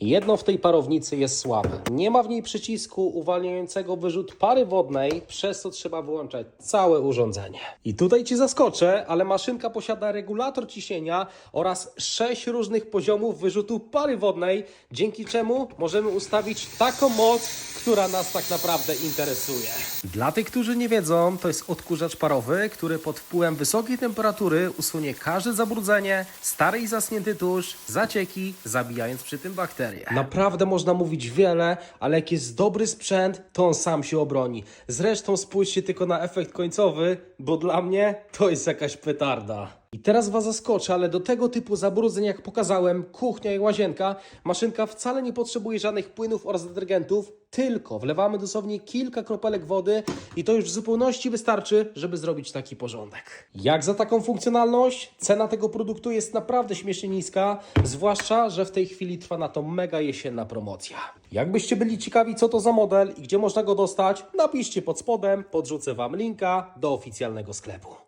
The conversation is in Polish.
Jedno w tej parownicy jest słabe. Nie ma w niej przycisku uwalniającego wyrzut pary wodnej, przez co trzeba wyłączać całe urządzenie. I tutaj Ci zaskoczę, ale maszynka posiada regulator ciśnienia oraz sześć różnych poziomów wyrzutu pary wodnej, dzięki czemu możemy ustawić taką moc, która nas tak naprawdę interesuje. Dla tych, którzy nie wiedzą, to jest odkurzacz parowy, który pod wpływem wysokiej temperatury usunie każde zabrudzenie, stary i zasnięty tusz, zacieki, zabijając przy tym bakterie. Naprawdę można mówić wiele, ale jak jest dobry sprzęt, to on sam się obroni. Zresztą spójrzcie tylko na efekt końcowy, bo dla mnie to jest jakaś petarda. I teraz Was zaskoczę, ale do tego typu zabrudzeń, jak pokazałem, kuchnia i łazienka, maszynka wcale nie potrzebuje żadnych płynów oraz detergentów, tylko wlewamy dosłownie kilka kropelek wody i to już w zupełności wystarczy, żeby zrobić taki porządek. Jak za taką funkcjonalność? Cena tego produktu jest naprawdę śmiesznie niska, zwłaszcza, że w tej chwili trwa na to mega jesienna promocja. Jakbyście byli ciekawi, co to za model i gdzie można go dostać, napiszcie pod spodem, podrzucę Wam linka do oficjalnego sklepu.